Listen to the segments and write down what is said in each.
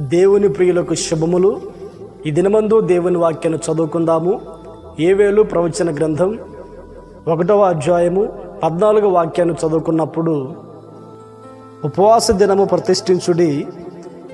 దేవుని ప్రియులకు శుభములు. ఈ దినమందు దేవుని వాక్యాన్ని చదువుకుందాము. ఏవేలు ప్రవచన గ్రంథం ఒకటవ అధ్యాయము పద్నాలుగు వాక్యాన్ని చదువుకున్నప్పుడు ఉపవాస దినము ప్రతిష్ఠించుడి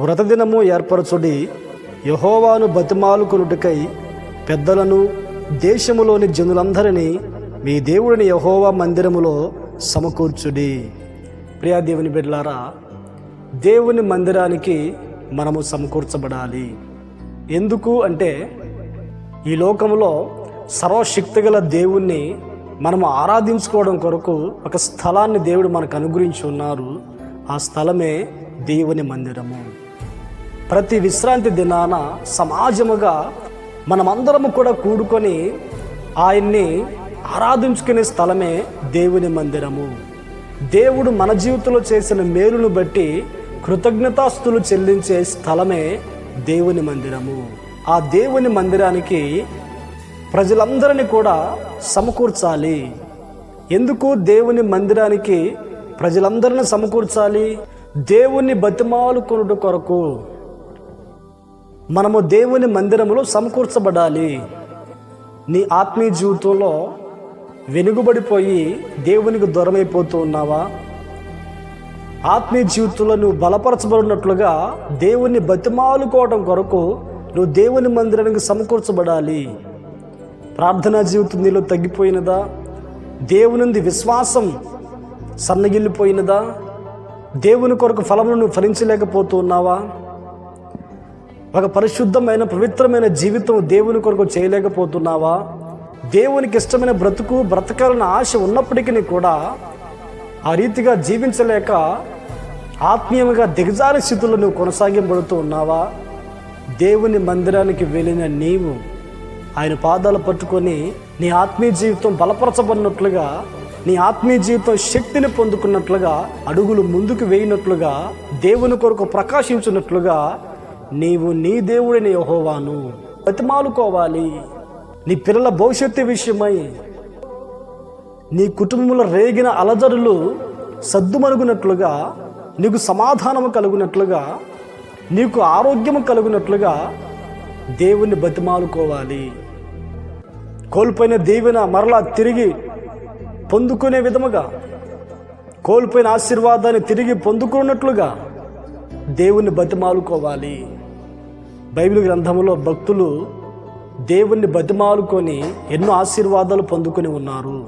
వ్రత దినము ఏర్పరచుడి యహోవాను బతిమాలుకొనుటకై పెద్దలను దేశములోని జనులందరినీ మీ దేవుడిని యహోవా మందిరములో సమకూర్చుడి. ప్రియా దేవుని బిడ్లారా దేవుని మందిరానికి మనము సమకూర్చబడాలి. ఎందుకు అంటే ఈ లోకంలో సర్వశక్తి గల దేవుణ్ణి మనము ఆరాధించుకోవడం కొరకు ఒక స్థలాన్ని దేవుడు మనకు అనుగ్రహించి ఉన్నారు. ఆ స్థలమే దేవుని మందిరము. ప్రతి విశ్రాంతి దినాన సమాజముగా మనమందరము కూడా కూడుకొని ఆయన్ని ఆరాధించుకునే స్థలమే దేవుని మందిరము. దేవుడు మన జీవితంలో చేసిన మేలును బట్టి కృతజ్ఞతాస్తులు చెల్లించే స్థలమే దేవుని మందిరము. ఆ దేవుని మందిరానికి ప్రజలందరినీ కూడా సమకూర్చాలి. ఎందుకు దేవుని మందిరానికి ప్రజలందరిని సమకూర్చాలి? దేవుని బతిమాలుకొనుట కొరకు. మనము దేవుని మందిరములో సమకూర్చబడాలి. నీ ఆత్మీయ జీవితంలో వెనుగుబడిపోయి దేవునికి దూరమైపోతూ ఉన్నావా? ఆత్మీయ జీవితంలో నువ్వు బలపరచబడినట్లుగా దేవుణ్ణి బతిమాలుకోవడం కొరకు నువ్వు దేవుని మందిరానికి సమకూర్చబడాలి. ప్రార్థనా జీవితం నీలో తగ్గిపోయినదా? దేవునింది విశ్వాసం సన్నగిల్లిపోయినదా? దేవుని కొరకు ఫలమును నువ్వు ఫలించలేకపోతూ ఉన్నావా ఒక పరిశుద్ధమైన పవిత్రమైన జీవితం దేవుని కొరకు చేయలేకపోతున్నావా? దేవునికి ఇష్టమైన బ్రతుకు బ్రతకాలన్న ఆశ ఉన్నప్పటికీ కూడా ఆ రీతిగా జీవించలేక ఆత్మీయంగా దిగజారి స్థితిలో నువ్వు కొనసాగింపడుతూ ఉన్నావా? దేవుని మందిరానికి వెళ్ళిన నీవు ఆయన పాదాలు పట్టుకొని నీ ఆత్మీయ జీవితం బలపరచబడినట్లుగా నీ ఆత్మీయ జీవితం శక్తిని పొందుకున్నట్లుగా అడుగులు ముందుకు వేయినట్లుగా దేవుని కొరకు ప్రకాశించినట్లుగా నీవు నీ దేవుడిని యహోవాను బతిమాలుకోవాలి నీ పిల్లల భవిష్యత్తు విషయమై నీ కుటుంబంలో రేగిన అలజడులు సద్దుమరుగునట్లుగా నీకు సమాధానము కలుగునట్లుగా నీకు ఆరోగ్యము కలుగునట్లుగా దేవుణ్ణి బతిమాలుకోవాలి. కోల్పోయిన దీవెన మరలా తిరిగి పొందుకునే విధముగా కోల్పోయిన ఆశీర్వాదాన్ని తిరిగి పొందుకున్నట్లుగా దేవుణ్ణి బతిమాలుకోవాలి. బైబిల్ గ్రంథంలో భక్తులు దేవుణ్ణి బతిమాలుకొని ఎన్నో ఆశీర్వాదాలు పొందుకొని ఉన్నారు.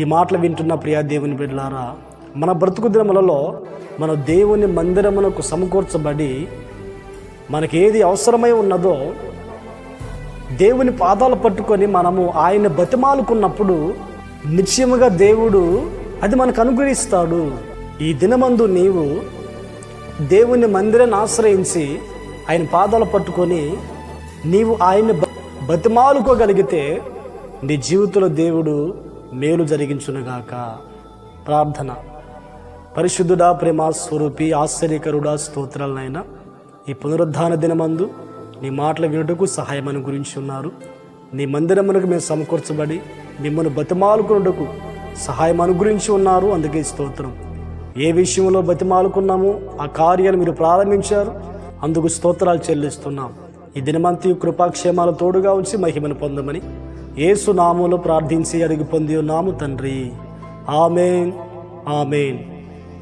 ఈ మాటలు వింటున్న ప్రియా దేవుని బిడ్డలారా మన బ్రతుకు దినములలో మన దేవుని మందిరమునకు సమకూర్చబడి మనకి ఏది అవసరమై ఉన్నదో దేవుని పాదాలు పట్టుకొని మనము ఆయన్ని బతిమాలుకున్నప్పుడు నిశ్చయముగా దేవుడు అది మనకు అనుగ్రహిస్తాడు. ఈ దినమందు నీవు దేవుని మందిరాన్ని ఆశ్రయించి ఆయన పాదాలు పట్టుకొని నీవు ఆయన్ని బ- బతిమాలుకోగలిగితే నీ జీవితంలో దేవుడు మేలు జరిగించునుగాక. ప్రార్థన. పరిశుద్ధుడా ప్రేమ స్వరూపి ఆశ్చర్యకరుడా స్తోత్రాలనైనా ఈ పునరుద్ధాన దినమందు నీ మాటలు వినుటకు సహాయమని గురించి ఉన్నారు నీ మందిరమునకు మేము సమకూర్చబడి మిమ్మల్ని బతిమాలుకున్నటకు సహాయం అనుగురించి ఉన్నారు అందుకే స్తోత్రం. ఏ విషయంలో బతిమాలుకున్నామో ఆ కార్యాలు మీరు ప్రారంభించారు. అందుకు స్తోత్రాలు చెల్లిస్తున్నాం. ఈ దినమంతి కృపాక్షేమాల తోడుగా ఉంచి మహిమను పొందమని ఏసు నామంలో ప్రార్థించి అడిగి పొంది ఉన్నాము తండ్రి. ఆమెన్. ఆమెన్.